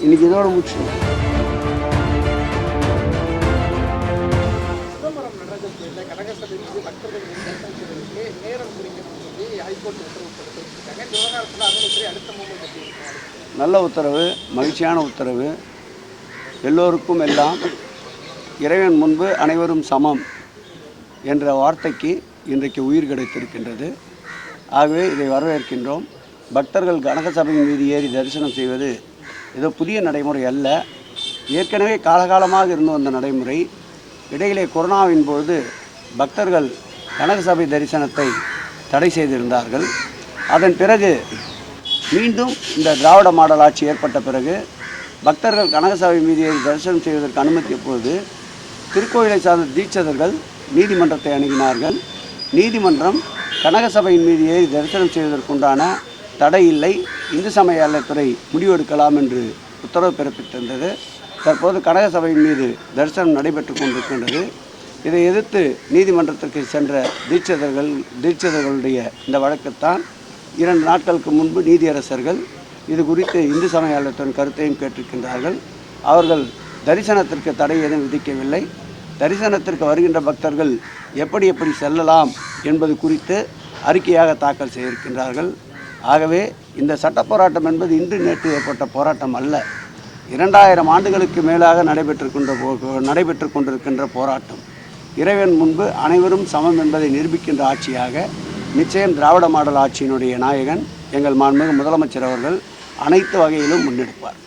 இன்னைக்கு இதோட முடிச்சு. நல்ல உத்தரவு மகிழ்ச்சியான உத்தரவு. எல்லோருக்கும் எல்லாம் இறைவன் முன்பு அனைவரும் சமம் என்ற வார்த்தைக்கு இன்றைக்கு உயிர் கிடைத்திருக்கின்றது. ஆகவே இதை வரவேற்கின்றோம். பக்தர்கள் கனக சபையின் மீது ஏறி தரிசனம் செய்வது ஏதோ புதிய நடைமுறை அல்ல. ஏற்கனவே காலகாலமாக இருந்து வந்த நடைமுறை. இடையிலே கொரோனாவின் பொழுது பக்தர்கள் கனக சபை தரிசனத்தை தடை செய்திருந்தார்கள். அதன் பிறகு மீண்டும் இந்த திராவிட மாடல் ஆட்சி ஏற்பட்ட பிறகு பக்தர்கள் கனகசபை மீது ஏறி தரிசனம் செய்வதற்கு அனுமதிய போது திருக்கோயிலை சார்ந்த தீட்சதர்கள் நீதிமன்றத்தை அணுகினார்கள். நீதிமன்றம் கனகசபையின் மீது ஏறி தரிசனம் செய்வதற்குண்டான தடை இல்லை இந்து சமய அறத்துறை முடிவெடுக்கலாம் என்று உத்தரவு பிறப்பித்திருந்தது. தற்போது கனகசபையின் மீது தரிசனம் நடைபெற்று கொண்டிருக்கின்றது. இதை எதிர்த்து நீதிமன்றத்திற்கு சென்ற தீட்சிதர்கள் தீட்சிதர்களுடைய இந்த வழக்குத்தான் இரண்டு நாட்களுக்கு முன்பு நீதியரசர்கள் இது குறித்து இந்து சமயத்தின் கருத்தையும் கேட்டிருக்கின்றார்கள். அவர்கள் தரிசனத்திற்கு தடை எதுவும் விதிக்கவில்லை. தரிசனத்திற்கு வருகின்ற பக்தர்கள் எப்படி எப்படி செல்லலாம் என்பது குறித்து அறிக்கையாக தாக்கல் செய்திருக்கின்றார்கள். ஆகவே இந்த சட்ட போராட்டம் என்பது இன்று நேற்று ஏற்பட்ட போராட்டம் அல்ல. இரண்டாயிரம் ஆண்டுகளுக்கு மேலாக நடைபெற்றுக்கொண்ட போ- நடைபெற்று கொண்டிருக்கின்ற போராட்டம். இறைவன் முன்பு அனைவரும் சமம் என்பதை நிரூபிக்கின்ற ஆட்சியாக நிச்சயம் திராவிட மாடல் ஆட்சியினுடைய நாயகன் எங்கள் மாண்புமிகு முதலமைச்சர் அவர்கள் அனைத்து வகையிலும் முன்னெடுப்பார்.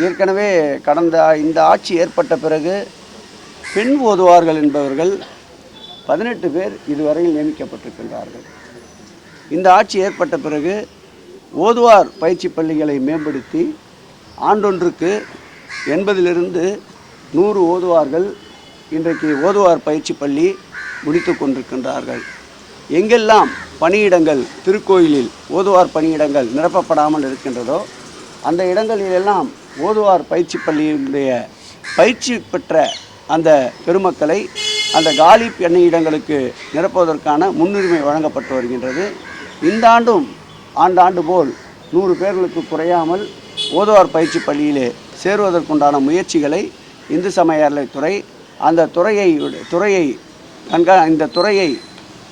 ஏற்கனவே கடந்த இந்த ஆட்சி ஏற்பட்ட பிறகு பெண் ஓதுவார்கள் என்பவர்கள் பதினெட்டு பேர் இதுவரையில் நியமிக்கப்பட்டிருக்கின்றார்கள். இந்த ஆட்சி ஏற்பட்ட பிறகு ஓதுவார் பயிற்சி பள்ளிகளை மேம்படுத்தி ஆண்டொன்றுக்கு எண்பதிலிருந்து நூறு ஓதுவார்கள் இன்றைக்கு ஓதுவார் பயிற்சி பள்ளி முடித்து கொண்டிருக்கின்றார்கள். எங்கெல்லாம் பணியிடங்கள் திருக்கோயிலில் ஓதுவார் பணியிடங்கள் நிரப்பப்படாமல் இருக்கின்றதோ அந்த இடங்களிலெல்லாம் ஓதுவார் பயிற்சி பள்ளியினுடைய பயிற்சி பெற்ற அந்த பெருமக்களை அந்த காலி இடங்களுக்கு நிரப்புவதற்கான முன்னுரிமை வழங்கப்பட்டு வருகின்றது. இந்த ஆண்டும் ஆண்டாண்டு போல் நூறு பேர்களுக்கு குறையாமல் ஓதுவார் பயிற்சி பள்ளியிலே சேருவதற்குண்டான முயற்சிகளை இந்து சமய அறநிலைத்துறை அந்த துறையை துறையை கண்கா இந்த துறையை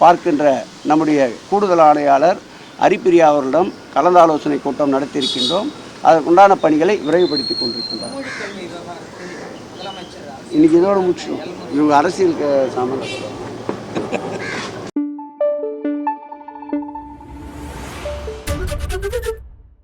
பார்க்கின்ற நம்முடைய கூடுதல் ஆணையாளர் அரிப்பிரியா அவர்களிடம் கலந்தாலோசனை கூட்டம் நடத்தியிருக்கின்றோம். அதற்குண்டான பணிகளை விரைவுபடுத்தி முதலமைச்சர் இன்னைக்கு இதோட முடிச்சிடும் இவங்க அரசியலுக்கு சம்மந்தம்